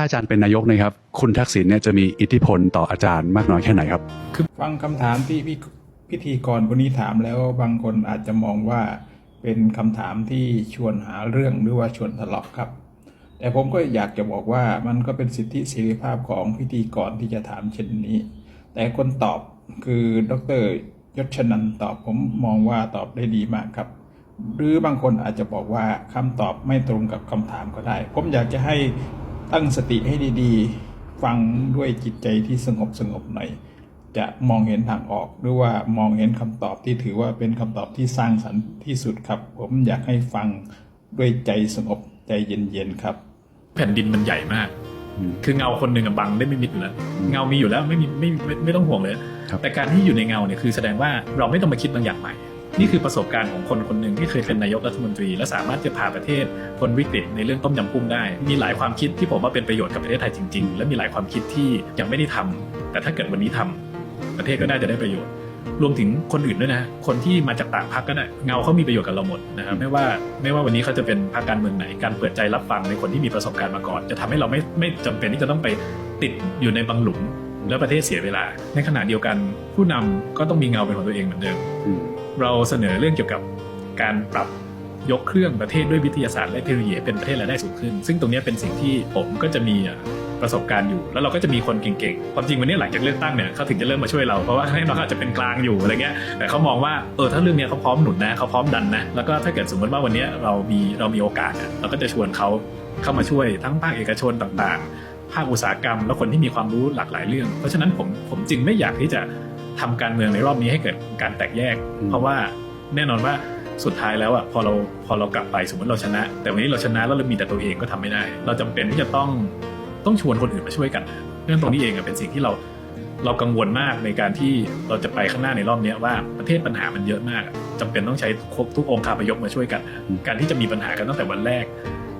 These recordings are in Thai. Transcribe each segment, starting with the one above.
ถ้าอาจารย์เป็นนายกนะครับ คุณทักษิณเนี่ยจะมีอิทธิพลต่ออาจารย์มากน้อยแค่ไหนครับ คือฟังคำถามที่พี่พิธีกรคนนี้ถามแล้วบางคนอาจจะมองว่าเป็นคำถามที่ชวนหาเรื่องหรือว่าชวนทะเลาะครับ แต่ผมก็อยากจะบอกว่ามันก็เป็นสิทธิเสรีภาพของพิธีกรที่จะถามเช่นนี้ แต่คนตอบคือดรยศชนันตอบผมมองว่าตอบได้ดีมากครับ หรือบางคนอาจจะบอกว่าคำตอบไม่ตรงกับคำถามก็ได้ ผมอยากจะให้ ตั้งสติให้ดีๆ ฟังด้วยจิตใจที่สงบสงบๆหน่อย จะมองเห็นทางออกหรือว่ามองเห็นคำตอบที่ถือว่าเป็นคำตอบที่สร้างสรรค์ที่สุดครับ ผมอยากให้ฟังด้วยใจสงบใจเย็นๆครับ แผ่นดินมันใหญ่มากอืมคือเงาคนหนึ่งอะบังได้ไม่มิดอยู่แล้วอืมเงามีอยู่แล้วไม่มีไม่ไม่ไม่ต้องห่วงเลยครับแต่การที่อยู่ในเงาเนี่ยคือแสดงว่าเราไม่ต้องมาคิดบางอย่างใหม่ นี่คือประสบการณ์ของคนคนหนึ่งที่เคยเป็นนายกรัฐมนตรี และสามารถจะพาประเทศพ้นวิกฤตในเรื่องต้มยำกุ้งได้ มีหลายความคิดที่ผมว่าเป็นประโยชน์กับประเทศไทยจริง ๆ และมีหลายความคิดที่ยังไม่ได้ทำแต่ถ้าเกิดวันนี้ทำประเทศก็น่าจะได้ประโยชน์รวมถึงคนอื่นด้วยนะ คนที่มาจากต่างพรรคก็ได้ เงาเขามีประโยชน์กับเราหมดนะครับ ไม่ว่าไม่ว่าวันนี้เขาจะเป็นพรรคการเมืองไหน การเปิดใจรับฟังในคนที่มีประสบการณ์มาก่อน จะทำให้เราไม่ไม่จำเป็นที่จะต้องไปติดอยู่ในบางหลุม แล้วประเทศเสียเวลา ในขณะเดียวกันผู้นำก็ต้องมีเงาเป็นของตัวเองเหมือนเดิม เราเสนอเรื่องเกี่ยวกับการปรับยกเครื่องประเทศด้วยวิทยาศาสตร์และเทคโนโลยีให้เป็นประเทศรายได้สูงขึ้น ซึ่งตรงนี้เป็นสิ่งที่ผมก็จะมีประสบการณ์อยู่ แล้วเราก็จะมีคนเก่งๆ ความจริงวันนี้หลังจากเลือกตั้งเนี่ยเขาถึงจะเริ่มมาช่วยเรา เพราะว่าให้เราอาจจะเป็นกลางอยู่อะไรเงี้ย แต่เขามองว่าเออถ้าเรื่องเนี้ยเขาพร้อมหนุนนะเขาพร้อมดันนะ แล้วก็ถ้าเกิดสมมติว่าวันนี้เรามีเรามีโอกาสเนี่ยเราก็จะชวนเขาเข้ามาช่วยทั้งภาคเอกชนต่างๆ ภาคอุตสาหกรรม และคนที่มีความรู้หลากหลายเรื่อง เพราะฉะนั้นผมผมจึงไม่อยากที่จะ ทำการเมืองในรอบนี้ให้เกิดการแตกแยกอืมเพราะว่าแน่นอนว่าสุดท้ายแล้วอะพอเราพอเรากลับไปสมมติเราชนะ แต่วันนี้เราชนะแล้วเรามีแต่ตัวเองก็ทำไม่ได้ เราจำเป็นที่จะต้องต้องชวนคนอื่นมาช่วยกันเรื่องตรงนี้เองอะเป็นสิ่งที่เราเรากังวลมากในการที่เราจะไปข้างหน้าในรอบเนี้ยว่าประเทศปัญหามันเยอะมากอะจำเป็นต้องใช้ทุกทุกองค์คาพยพมาช่วยกันนะการที่จะมีปัญหากันตั้งแต่วันแรก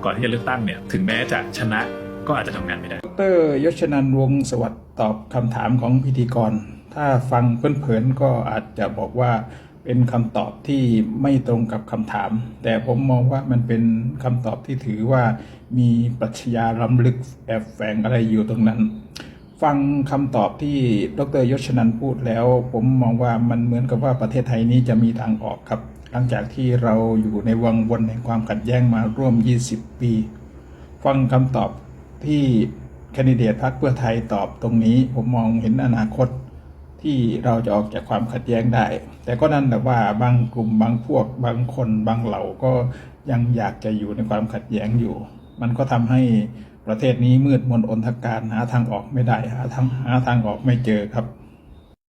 ก่อนที่จะเลือกตั้งเนี่ยถึงแม้จะชนะก็อาจจะทำงานไม่ได้ดรยศนันท์วงศ์สวัสดิ์ตอบคำถามของพิธีกร ถ้าฟังเพลินๆก็อาจจะบอกว่าเป็นคำตอบที่ไม่ตรงกับคำถาม แต่ผมมองว่ามันเป็นคำตอบที่ถือว่ามีปรัชญาล้ำลึกแอบแฝงอะไรอยู่ตรงนั้น ฟังคำตอบที่ดรยศนันพูดแล้ว ผมมองว่ามันเหมือนกับว่าประเทศไทยนี้จะมีทางออกครับ หลังจากที่เราอยู่ในวังวนแห่งความขัดแย้งมาร่วม 20 ปี ฟังคำตอบที่แคนดิเดตพรรคเพื่อไทยตอบตรงนี้ ผมมองเห็นอนาคต ที่เราจะออกจากความขัดแย้งได้ แต่ก็นั่นแหละว่าบางกลุ่มบางพวกบางคนบางเหล่าก็ยังอยากจะอยู่ในความขัดแย้งอยู่ มันก็ทำให้ประเทศนี้มืดมนอนทการหาทางออกไม่ได้หาทางหาทางออกไม่เจอครับ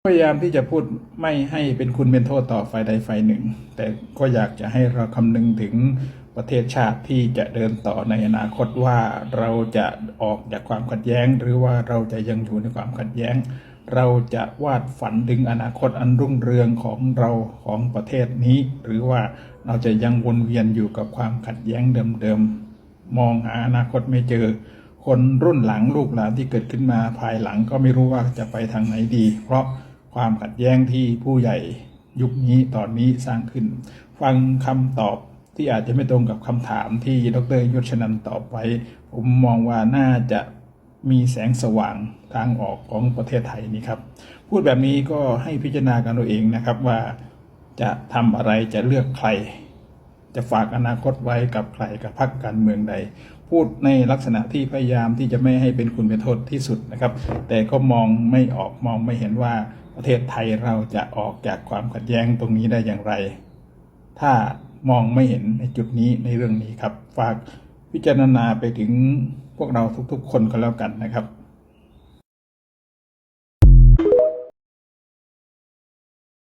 พยายามที่จะพูดไม่ให้เป็นคุณเป็นโทษต่อฝ่ายใดฝ่ายหนึ่ง แต่ก็อยากจะให้เราคำนึงถึงประเทศชาติที่จะเดินต่อในอนาคตว่าเราจะออกจากความขัดแย้ง หรือว่าเราจะยังอยู่ในความขัดแย้ง เราจะวาดฝันถึงอนาคตอันรุ่งเรืองของเราของประเทศนี้ หรือว่าเราจะยังวนเวียนอยู่กับความขัดแย้งเดิมๆมองหาอนาคตไม่เจอ คนรุ่นหลังลูกหลานที่เกิดขึ้นมาภายหลังก็ไม่รู้ว่าจะไปทางไหนดี เพราะความขัดแย้งที่ผู้ใหญ่ยุคนี้ตอนนี้สร้างขึ้น ฟังคำตอบที่อาจจะไม่ตรงกับคำถามที่ดรยศชนันท์ตอบไว้ ผมมองว่าน่าจะ มีแสงสว่างทางออกของประเทศไทยนี้ครับ พูดแบบนี้ก็ให้พิจารณากันตัวเองนะครับว่าจะทำอะไรจะเลือกใคร จะฝากอนาคตไว้กับใครกับพรรคการเมืองใด พูดในลักษณะที่พยายามที่จะไม่ให้เป็นคุณเป็นโทษที่สุดนะครับ แต่ก็มองไม่ออกมองไม่เห็นว่าประเทศไทยเราจะออกจากความขัดแย้งตรงนี้ได้อย่างไร ถ้ามองไม่เห็นในจุดนี้ในเรื่องนี้ครับฝาก พิจารณาไปถึงพวกเราทุกๆ คนก็แล้วกันนะครับ